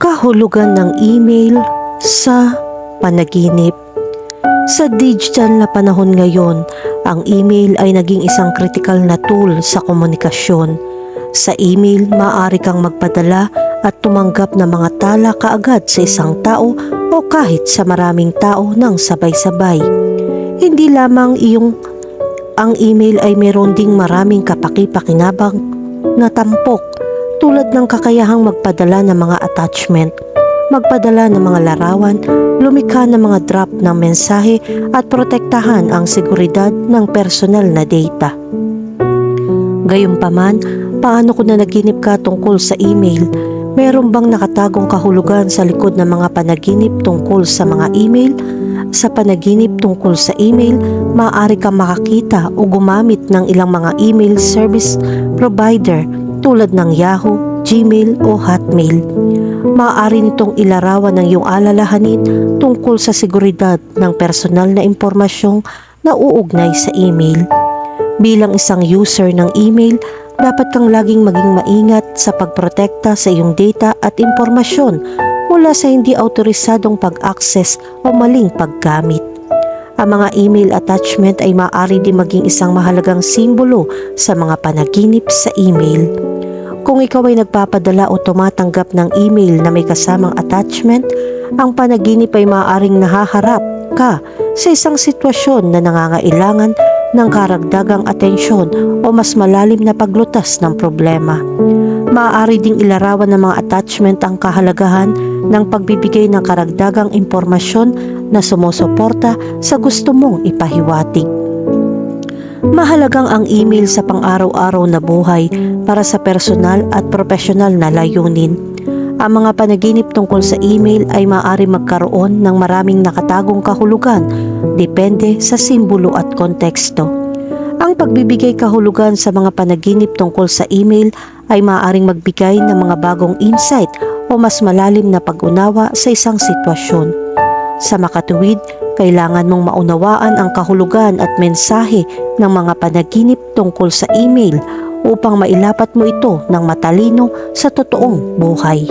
kahulugan ng email sa panaginip. Sa digital na panahon ngayon, ang email ay naging isang critical na tool sa komunikasyon. Sa email, maaari kang magpadala at tumanggap ng mga tala kaagad sa isang tao o kahit sa maraming tao ng sabay-sabay. Hindi lamang iyong ang email ay meron ding maraming kapaki-pakinabang na tampok tulad ng kakayahang magpadala ng mga attachment, magpadala ng mga larawan, lumikha ng mga drop ng mensahe at protektahan ang seguridad ng personal na data. Gayunpaman, paano kung nanaginip ka tungkol sa email? Meron bang nakatagong kahulugan sa likod ng mga panaginip tungkol sa mga email? Sa panaginip tungkol sa email, maaari kang makakita o gumamit ng ilang mga email service provider tulad ng Yahoo, Gmail o Hotmail. Maaari nitong ilarawan ng iyong alalahanin tungkol sa seguridad ng personal na impormasyong na uugnay sa email. Bilang isang user ng email, dapat kang laging maging maingat sa pagprotekta sa iyong data at impormasyon mula sa hindi autorisadong pag-access o maling paggamit. Ang mga email attachment ay maaari din maging isang mahalagang simbolo sa mga panaginip sa email. Kung ikaw ay nagpapadala o tumatanggap ng email na may kasamang attachment, ang panaginip ay maaaring nahaharap ka sa isang sitwasyon na nangangailangan ng karagdagang atensyon o mas malalim na paglutas ng problema. Maaari ding ilarawan ng mga attachment ang kahalagahan ng pagbibigay ng karagdagang impormasyon na sumusuporta sa gusto mong ipahiwatig. Mahalagang ang email sa pang-araw-araw na buhay para sa personal at profesional na layunin. Ang mga panaginip tungkol sa email ay maaari magkaroon ng maraming nakatagong kahulugan depende sa simbolo at konteksto. Ang pagbibigay kahulugan sa mga panaginip tungkol sa email ay maaaring magbigay ng mga bagong insight o mas malalim na pag-unawa sa isang sitwasyon. Sa makatuwid, kailangan mong maunawaan ang kahulugan at mensahe ng mga panaginip tungkol sa email upang mailapat mo ito ng matalino sa totoong buhay.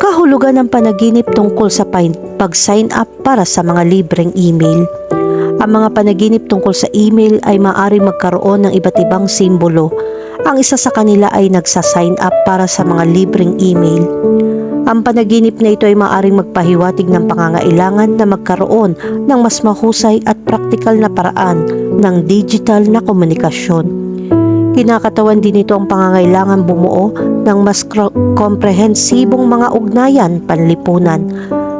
Kahulugan ng panaginip tungkol sa pag-sign up para sa mga libreng email. Ang mga panaginip tungkol sa email ay maaari magkaroon ng iba't ibang simbolo. Ang isa sa kanila ay nagsa-sign up para sa mga libreng email. Ang panaginip na ito ay maaaring magpahiwatig ng pangangailangan na magkaroon ng mas mahusay at praktikal na paraan ng digital na komunikasyon. Kinakatawan din ito ang pangangailangan bumuo ng mas komprehensibong mga ugnayan panlipunan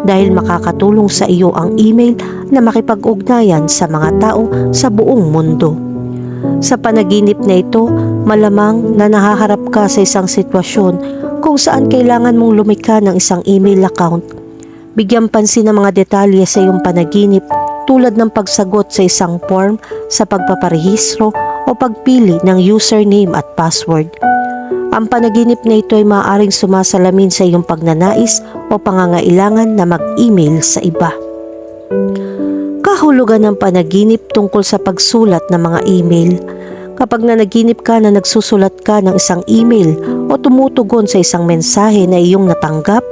dahil makakatulong sa iyo ang email na makipag-ugnayan sa mga tao sa buong mundo. Sa panaginip na ito, malamang na nahaharap ka sa isang sitwasyon kung saan kailangan mong lumikha ng isang email account. Bigyan pansin ng mga detalye sa iyong panaginip tulad ng pagsagot sa isang form sa pagpaparehistro o pagpili ng username at password. Ang panaginip na ito ay maaaring sumasalamin sa iyong pagnanais o pangangailangan na mag-email sa iba. Kahulugan ng panaginip tungkol sa pagsulat ng mga email. Kapag nanaginip ka na nagsusulat ka ng isang email o tumutugon sa isang mensahe na iyong natanggap,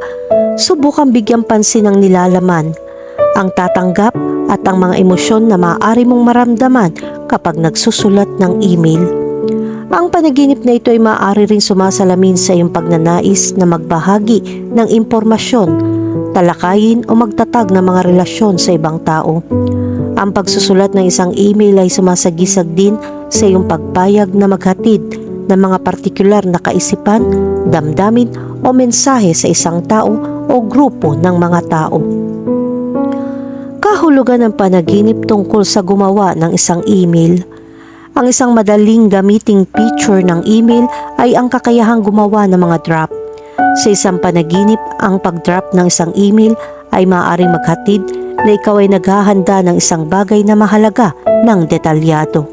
subukang bigyan pansin ang nilalaman, ang tatanggap at ang mga emosyon na maaari mong maramdaman kapag nagsusulat ng email. Ang panaginip na ito ay maaari ring sumasalamin sa iyong pagnanais na magbahagi ng impormasyon, talakayin o magtatag ng mga relasyon sa ibang tao. Ang pagsusulat ng isang email ay sumasagisag din sa iyong pagpayag na maghatid ng mga partikular na kaisipan, damdamin o mensahe sa isang tao o grupo ng mga tao. Kahulugan ng panaginip tungkol sa gumawa ng isang email. Ang isang madaling gamiting feature ng email ay ang kakayahang gumawa ng mga draft. Sa isang panaginip, ang pag-drop ng isang email ay maaaring maghatid na ikaw ay naghahanda ng isang bagay na mahalaga ng detalyado.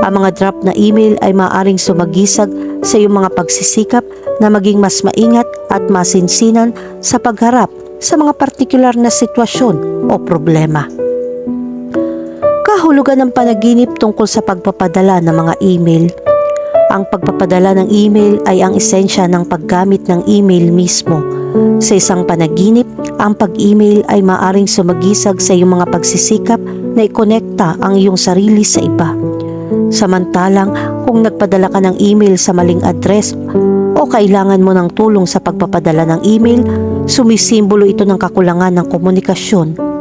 Ang mga drop na email ay maaaring sumagisag sa iyong mga pagsisikap na maging mas maingat at masinsinan sa pagharap sa mga partikular na sitwasyon o problema. Kahulugan ng panaginip tungkol sa pagpapadala ng mga email. Ang pagpapadala ng email ay ang esensya ng paggamit ng email mismo. Sa isang panaginip, ang pag-email ay maaring sumagisag sa iyong mga pagsisikap na ikonekta ang iyong sarili sa iba. Samantalang kung nagpadala ka ng email sa maling address o kailangan mo ng tulong sa pagpapadala ng email, sumisimbolo ito ng kakulangan ng komunikasyon.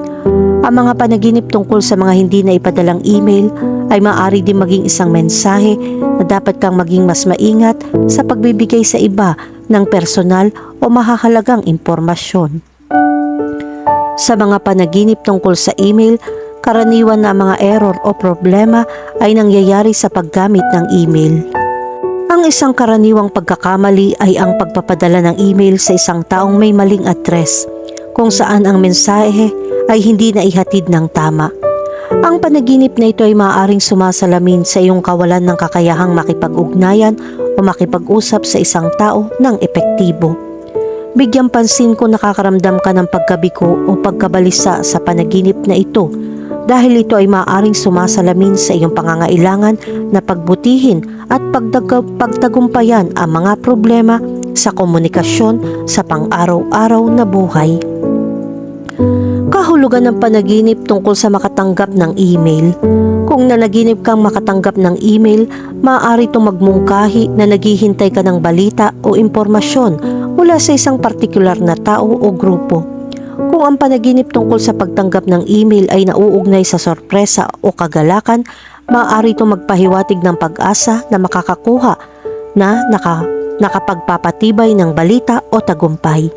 Ang mga panaginip tungkol sa mga hindi na ipadalang email ay maaari din maging isang mensahe na dapat kang maging mas maingat sa pagbibigay sa iba ng personal o mahahalagang impormasyon. Sa mga panaginip tungkol sa email, karaniwan na mga error o problema ay nangyayari sa paggamit ng email. Ang isang karaniwang pagkakamali ay ang pagpapadala ng email sa isang taong may maling address, kung saan ang mensahe ay hindi na ihatid ng tama. Ang panaginip na ito ay maaaring sumasalamin sa iyong kawalan ng kakayahang makipag-ugnayan o makipag-usap sa isang tao ng epektibo. Bigyang pansin kung nakakaramdam ka ng pagkabiko o pagkabalisa sa panaginip na ito dahil ito ay maaaring sumasalamin sa iyong pangangailangan na pagbutihin at pagtagumpayan ang mga problema sa komunikasyon sa pang-araw-araw na buhay. Kahulugan ng panaginip tungkol sa makatanggap ng email. Kung nanaginip kang makatanggap ng email, maaari itong magmungkahi na naghihintay ka ng balita o impormasyon mula sa isang partikular na tao o grupo. Kung ang panaginip tungkol sa pagtanggap ng email ay nauugnay sa sorpresa o kagalakan, maaari itong magpahiwatig ng pag-asa na makakakuha na naka, nakapagpapatibay ng balita o tagumpay.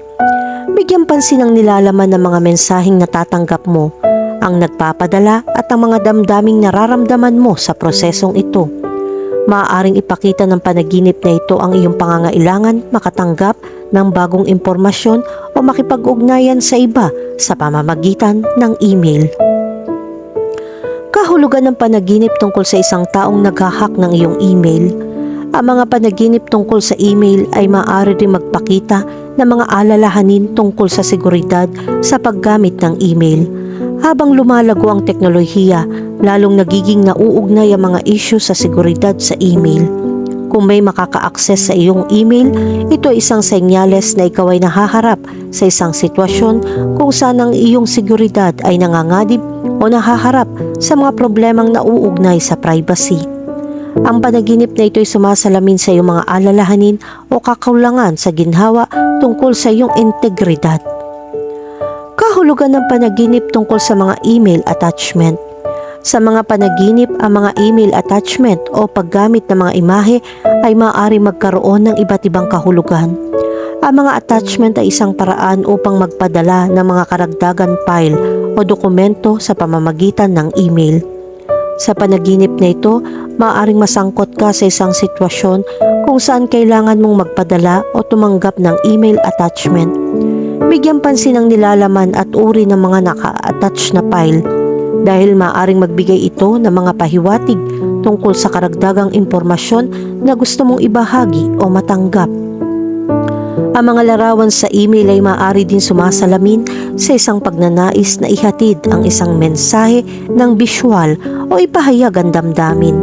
Bigyan pansin ang nilalaman ng mga mensaheng natatanggap mo, ang nagpapadala at ang mga damdaming nararamdaman mo sa prosesong ito. Maaaring ipakita ng panaginip na ito ang iyong pangangailangan makatanggap ng bagong impormasyon o makipag-ugnayan sa iba sa pamamagitan ng email. Kahulugan ng panaginip tungkol sa isang taong naghahack ng iyong email. Ang mga panaginip tungkol sa email ay maaari rin magpakita ng mga alalahanin tungkol sa seguridad sa paggamit ng email. Habang lumalago ang teknolohiya, lalong nagiging nauugnay ang mga issue sa seguridad sa email. Kung may makaka-access sa iyong email, ito ay isang senyales na ikaw ay nahaharap sa isang sitwasyon kung saan ang iyong seguridad ay nangangadib o nahaharap sa mga problemang nauugnay sa privacy. Ang panaginip na ito ay sumasalamin sa iyong mga alalahanin o kakulangan sa ginhawa tungkol sa iyong integridad. Kahulugan ng panaginip tungkol sa mga email attachment. Sa mga panaginip, ang mga email attachment o paggamit ng mga imahe ay maaari magkaroon ng iba't ibang kahulugan. Ang mga attachment ay isang paraan upang magpadala ng mga karagdagan file o dokumento sa pamamagitan ng email. Sa panaginip na ito, maaaring masangkot ka sa isang sitwasyon kung saan kailangan mong magpadala o tumanggap ng email attachment. Bigyan pansin ang nilalaman at uri ng mga naka-attach na file dahil maaaring magbigay ito ng mga pahiwatig tungkol sa karagdagang impormasyon na gusto mong ibahagi o matanggap. Ang mga larawan sa email ay maaari din sumasalamin sa isang pagnanais na ihatid ang isang mensahe ng visual o ipahayag ang damdamin.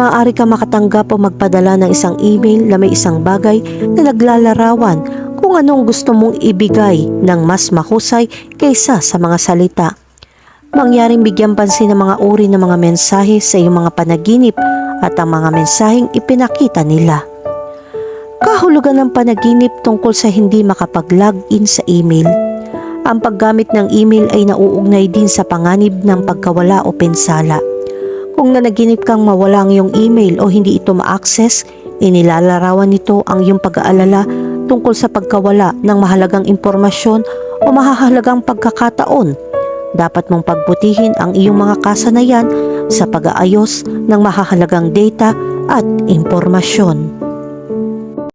Maaari ka makatanggap o magpadala ng isang email na may isang bagay na naglalarawan kung anong gusto mong ibigay ng mas mahusay kaysa sa mga salita. Mangyaring bigyan pansin ng mga uri ng mga mensahe sa iyong mga panaginip at ang mga mensaheng ipinakita nila. Kahulugan ng panaginip tungkol sa hindi makapag-login sa email. Ang paggamit ng email ay nauugnay din sa panganib ng pagkawala o pinsala. Kung nanaginip kang mawala ang iyong email o hindi ito ma-access, inilalarawan nito ang iyong pag-aalala tungkol sa pagkawala ng mahalagang impormasyon o mahahalagang pagkakataon. Dapat mong pagbutihin ang iyong mga kasanayan sa pag-aayos ng mahahalagang data at impormasyon.